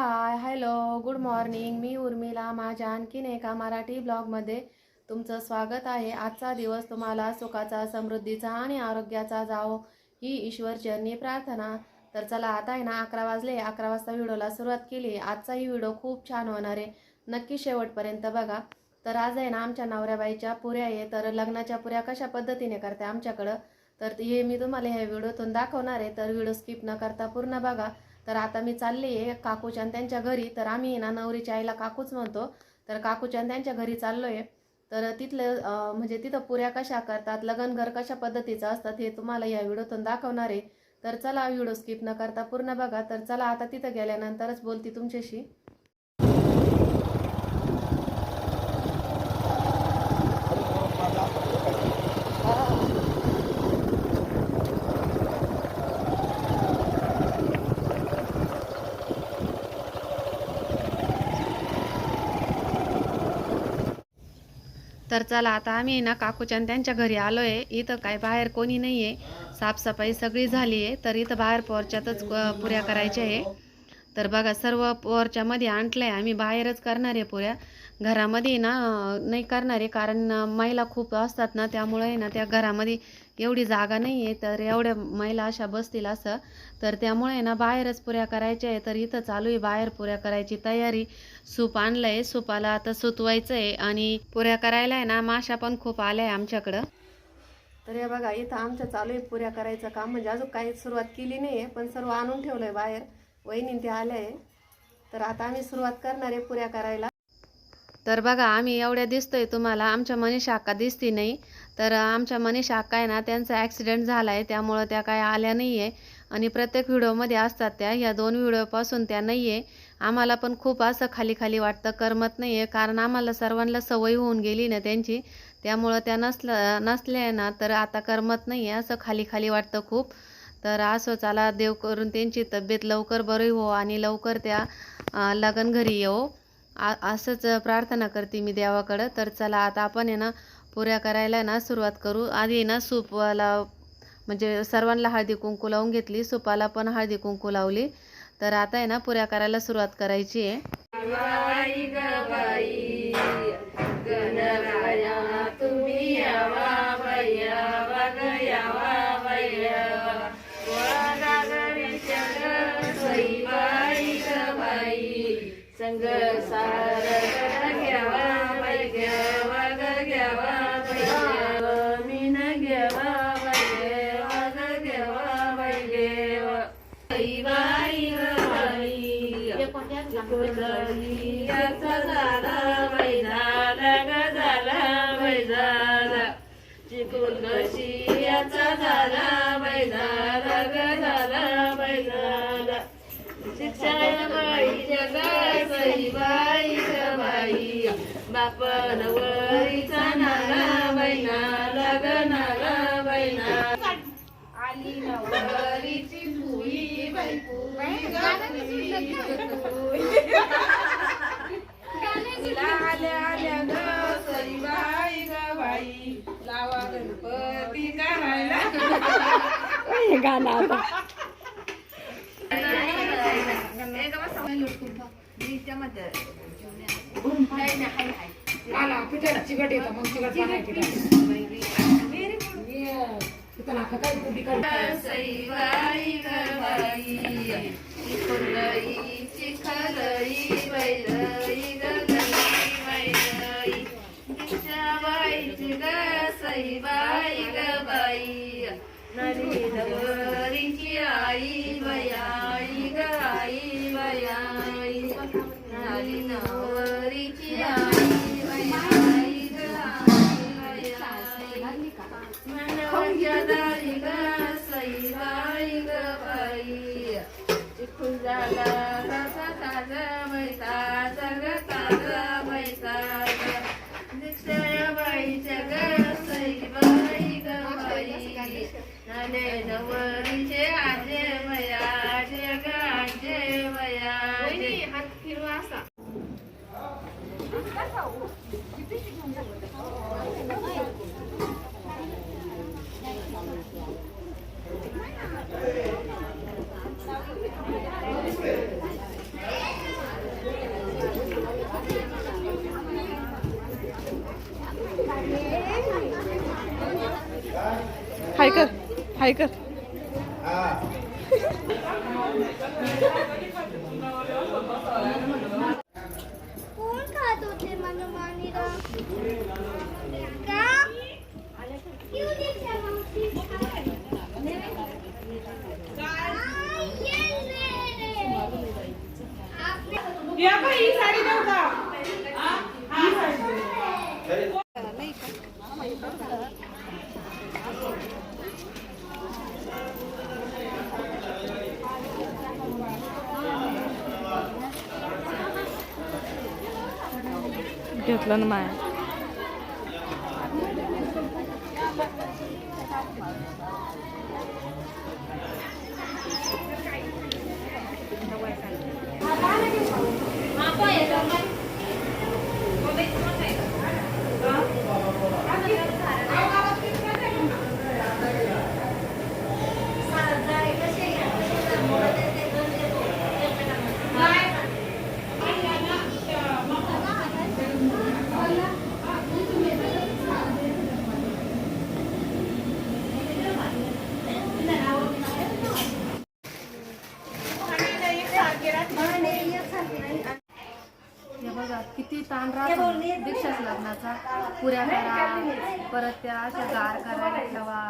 Hi hello good morning. मी उर्मिला माझ्या आणखीन एका मराठी ब्लॉगमध्ये तुमचं स्वागत आहे. आजचा दिवस तुम्हाला सुखाचा समृद्धीचा आणि आरोग्याचा जावो ही ईश्वरचरणी प्रार्थना. तर चला आता आहे ना अकरा वाजले. अकरा वाजता व्हिडिओला सुरुवात केली. आजचाही व्हिडिओ खूप छान होणार आहे. नक्की शेवटपर्यंत बघा. तर आज आहे ना आमच्या नवऱ्याबाईच्या पुऱ्या आहे. तर लग्नाच्या पुऱ्या कशा पद्धतीने करते आमच्याकडं? तर हे मी तुम्हाला ह्या व्हिडिओतून दाखवणार आहे. तर व्हिडिओ स्किप न करता पूर्ण बघा. तर आता मी चालली आहे काकूच्या आणि त्यांच्या घरी. तर आम्ही ना नवरीच्या आईला काकूच म्हणतो. तर काकूच्या त्यांच्या घरी चाललो आहे तर तिथलं म्हणजे तिथं पुऱ्या कशा करतात लगनघर कशा पद्धतीचं असतात हे तुम्हाला या व्हिडिओतून दाखवणार आहे. तर चला व्हिडिओ स्किप न करता पूर्ण बघा. तर चला आता तिथं गेल्यानंतरच बोलते तुमच्याशी. तर चला आता आम्ही ना काकूच्या त्यांच्या घरी आलो आहे इथं काय बाहेर कोणी नाही आहे साफसफाई सगळी झाली आहे तर इथं बाहेर पोरच्यातच पुऱ्या करायच्या आहे. तर बघा सर्व पोरच्यामध्ये आणलं आहे आम्ही बाहेरच करणार आहे पुऱ्या. घरामध्ये ना नाही करणार आहे. कारण महिला खूप असतात ना त्यामुळे ना त्या घरामध्ये एवढी जागा नाही आहे तर एवढ्या महिला अशा बसतील असं. तर त्यामुळे आहे ना बाहेरच पुऱ्या करायच्या आहे तर इथं चालू आहे बाहेर पुऱ्या करायची तयारी. सूप आणलं आहे सूपाला आता सुतवायचं आहे आणि पुऱ्या करायला आहे ना माशा पण खूप आल्या आहे आमच्याकडं. तर हे बघा इथं आमच्या चालू आहे पुऱ्या करायचं काम. म्हणजे अजून काही सुरुवात केली नाही आहे पण सर्व आणून ठेवलं आहे बाहेर. वहिनी ते आल्या आहे तर आता आम्ही सुरुवात करणार आहे पुऱ्या करायला. तर बघा आम्ही एवढ्या दिसतोय तुम्हाला. आमच्या मनीषा अक्का दिसती नाही. तर आमच्या मनीषा अक्का आहे ना त्यांचा ॲक्सिडेंट झाला आहे त्यामुळं त्या काय आल्या नाही आहे आणि प्रत्येक व्हिडिओमध्ये असतात त्या ह्या दोन व्हिडिओपासून त्या नाही आहे आम्हाला पण खूप असं खाली खाली वाटतं करमत नाही आहे कारण आम्हाला सर्वांना सवय होऊन गेली ना त्यांची. त्यामुळं त्या नसल्या नसल्या ना तर आता करमत नाही आहे असं खाली खाली वाटतं खूप. तर असं चला देव करून त्यांची तब्येत लवकर बरी हो आणि लवकर त्या लगन घरी येऊ आ असंच प्रार्थना करते मी देवाकडं. तर चला आता आपण आहे ना पुऱ्या करायला ना सुरुवात करू. आधी ना सूपवाला म्हणजे सर्वांना हळदी कुंकू लावून घेतली. सुपाला पण हळदी कुंकू लावली. तर आता आहे ना पुऱ्या करायला सुरुवात करायची आहे. चिकून याचा झाला बाई झाला झाला शिक्षण बाई जगाय बाई बाई ग बाई बापन वरीचा नाला बाई नाला ग नाला बाई ना आली नवरीची बाई तुला आल्या आल्या करायला मला पिठाला चिकट येतं मग चिकट पाणी सईबाई गबाई चिखलई नवरीची आई बयाई ग आई बयाई मनवच्या दारी ग सईबाई ग बाई चिखून झाला कसा ताज बैताज ग ताज बैताज दीक्षया बाईच्या ग सईबाई ग बाई नाने नवरीचे आजे वयाजे ग आजे वयाजे हात फिरवा असा हाय कर. कोण खात होते मला मामीला का येऊ दे त्या मावशी. आई, गेले. आपल्या- या बाई, ही साडी देऊ का ही साडी. घेतलं ना माया हे बघा किती ताण राहतो दीक्षाच लग्नाचा. पुऱ्या करा परत त्या अशा गार करायला ठेवा.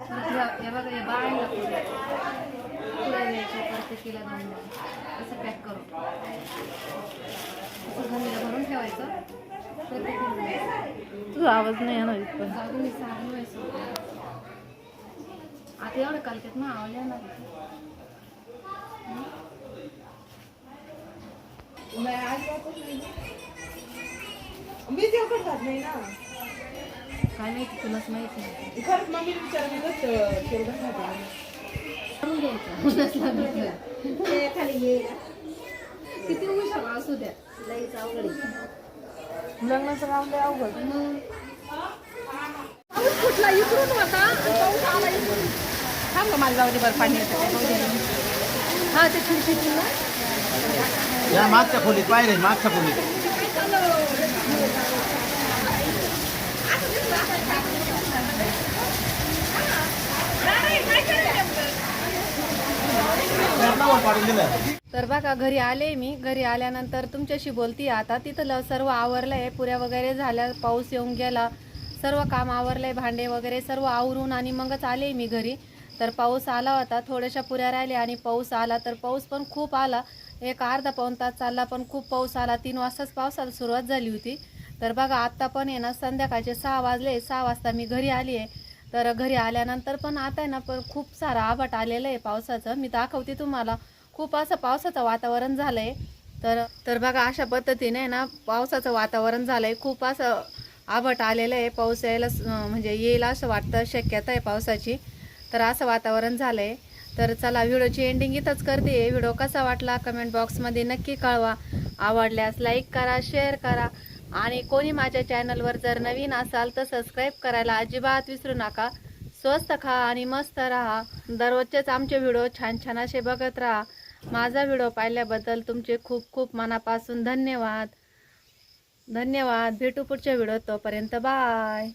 परत हे- बघा हे बाळांना पुऱ्या. पुऱ्या द्यायच्या प्रत्येकीला दोन दोन असं पॅक करून असं घरीला भरून ठेवायचं. तुझा आवाज नाही येणार इथपर्यंत. मी सांगून व्हायचं. आता एवढं कालकेत मग आवडल्या येणार होती. मी देव करतात नाही ना? काय? माहिती तुलाच माहिती नाही. खरंच मम्मी विचार मी कसं केलं खाते करून घ्यायचं उन्हाच लागलं तर. किती हुशार असू द्या लग्नाचं काम लय अवघड मग थांब का मला जाऊ दे बरं पाणी येतं काय, जाऊ दे. हा ते खिडकीतून या मागच्या खोलीत पाहिजे मागच्या खोलीत. कर्णावर पाडून दिलं तर बघा घरी आले मी. घरी आल्यानंतर तुमच्याशी बोलती आता. तिथं ल- सर्व आवरलंय. पुऱ्या वगैरे झाल्या. पाऊस येऊन गेला. सर्व काम आवरलंय. भांडे वगैरे सर्व आवरून आणि मगच आले मी घरी. तर पाऊस आला होता थोड्याशा पुऱ्या राहिल्या आणि पाऊस आला. तर पाऊस पण खूप आला. एक अर्धा पाऊण तास चालला पण खूप पाऊस आला. तीन वाजताच पावसाला सुरुवात झाली होती. तर बघा आत्ता पण आहे ना संध्याकाळचे सहा वाजले. सहा वाजता मी घरी आली आहे. तर घरी आल्यानंतर पण आता आहे ना पण खूप सारा आभाट आलेलं आहे पावसाचं. मी दाखवते तुम्हाला. खूप असं पावसाचं वातावरण झालंय. तर तर बघा अशा पद्धतीने ना पावसाचं वातावरण झालं आहे खूप असं आभट आलेलं आहे. पाऊस यायला स- म्हणजे येईल असं वाटतं. शक्यता आहे पावसाची. तर असं वातावरण झालंय. तर चला व्हिडिओची एंडिंग इथंच करते. व्हिडिओ कसा वाटला कमेंट बॉक्समध्ये नक्की कळवा. आवडल्यास लाईक करा शेअर करा. आणि कोणी माझ्या चॅनलवर जर नवीन असाल तर सबस्क्राईब करायला अजिबात विसरू नका. स्वस्त खा आणि मस्त राहा. दररोजचेच आमचे व्हिडिओ छान छान असे बघत राहा. माझा व्हिडिओ पाहिल्याबद्दल तुमचे खूप खूप मनापासून धन्यवाद. धन्यवाद. भेटू पुढच्या व्हिडिओ तोपर्यंत बाय.